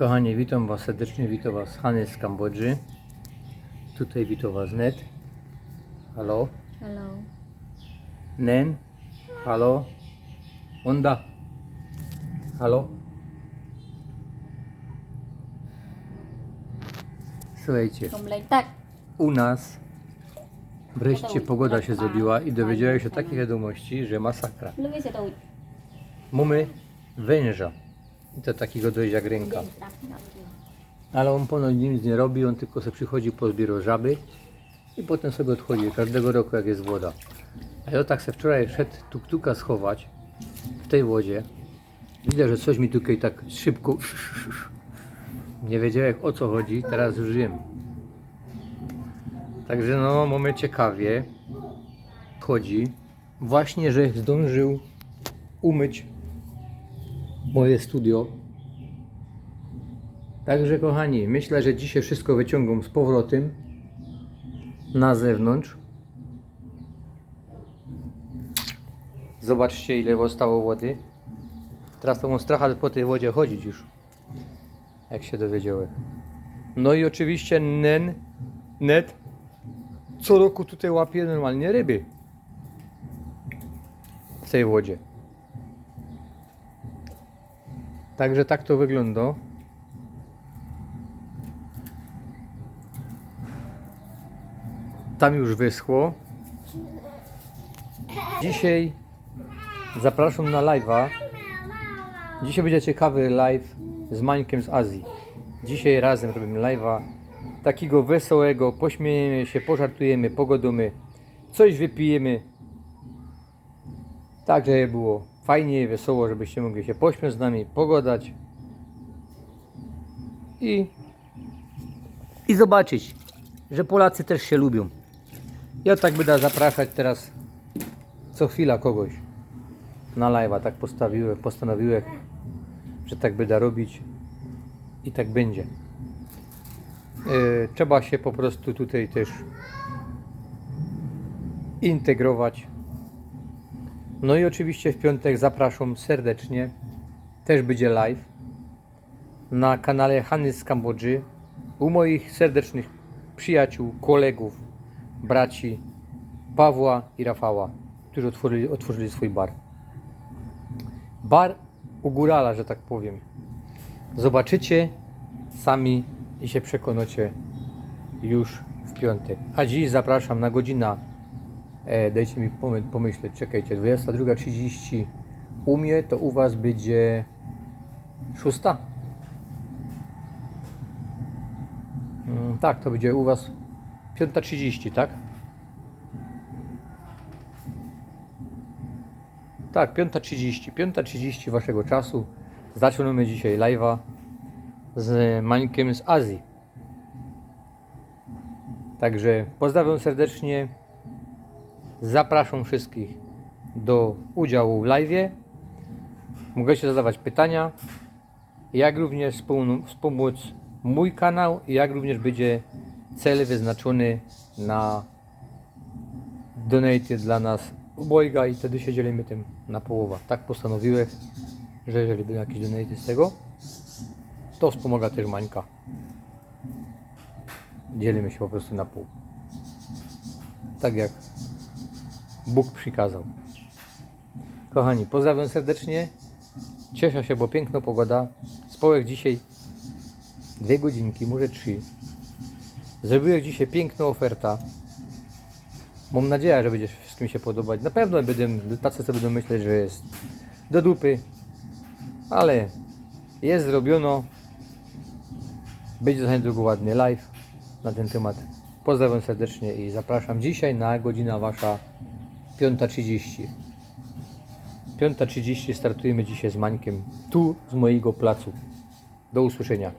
Kochani, witam Was serdecznie, witam Was Hany z Kambodży. Tutaj witam Was Net. Halo? Hello. Nen? Halo? Onda? Halo? Słuchajcie, tak. u nas wreszcie pogoda się zrobiła i dowiedziałem się takich wiadomości, że masakra. Mamy węża. I to takiego dość jak ręka. Ale on ponoć nic nie robi, on tylko sobie przychodzi, pozbiera żaby i potem sobie odchodzi, każdego roku jak jest woda. A ja tak se wczoraj szedł tuktuka schować w tej wodzie. Widzę, że coś mi tutaj tak szybko nie wiedziałem o co chodzi, teraz już wiem. Także no, mamy ciekawie. Chodzi. Właśnie, że zdążył umyć moje studio. Także kochani, myślę, że dzisiaj wszystko wyciągam z powrotem na zewnątrz. Zobaczcie ile zostało wody. Teraz to mam strach po tej wodzie chodzić już. Jak się dowiedziałem. No i oczywiście nen, net co roku tutaj łapie normalnie ryby. W tej wodzie. Także tak to wygląda. Tam już wyschło. Dzisiaj zapraszam na live'a. Dzisiaj będzie ciekawy live z Mańkiem z Azji. Dzisiaj razem robimy live'a. Takiego wesołego, pośmiejemy się, pożartujemy, pogodomy, coś wypijemy. Tak, żeby było fajnie, wesoło, żebyście mogli się pośmiać z nami, pogodać i, i zobaczyć, że Polacy też się lubią. Ja tak będę zapraszać teraz co chwila kogoś na live'a, tak postawiłem, postanowiłem, że tak będę robić i tak będzie. Yy, trzeba się po prostu tutaj też integrować no i oczywiście w piątek zapraszam serdecznie. Też będzie live na kanale Hany z Kambodży u moich serdecznych przyjaciół, kolegów, braci Pawła i Rafała, którzy otworzyli, otworzyli swój bar. Bar u górala, że tak powiem. Zobaczycie sami i się przekonacie już w piątek. A dziś zapraszam na godzina E, dajcie mi pomy- pomyśleć, czekajcie, 22.30 u mnie, to u Was będzie 6. Mm, tak, to będzie u Was 5.30, tak? Tak, 5.30. 5.30 Waszego czasu. Zaczynamy dzisiaj live'a z Mańkiem z Azji. Także pozdrawiam serdecznie. Zapraszam wszystkich do udziału w live. Możecie zadawać pytania, jak również wspom- wspomóc mój kanał, jak również będzie cel wyznaczony na donate dla nas obojga i wtedy się dzielimy tym na połowę. Tak postanowiłem, że jeżeli będą jakieś donate z tego, to wspomaga też Mańka. Dzielimy się po prostu na pół. Tak jak Bóg przykazał. Kochani, pozdrawiam serdecznie. Cieszę się, bo piękna pogoda. Społek dzisiaj dwie godzinki, może trzy. Zrobiłem dzisiaj piękną ofertę. Mam nadzieję, że będzie wszystkim się podobać. Na pewno będę, tacy sobie będą myśleć, że jest do dupy. Ale jest zrobiono. Będzie za niedługo ładny live na ten temat. Pozdrawiam serdecznie i zapraszam dzisiaj na godzina wasza 5.30. 5.30 startujemy dzisiaj z Mańkiem tu z mojego placu. Do usłyszenia.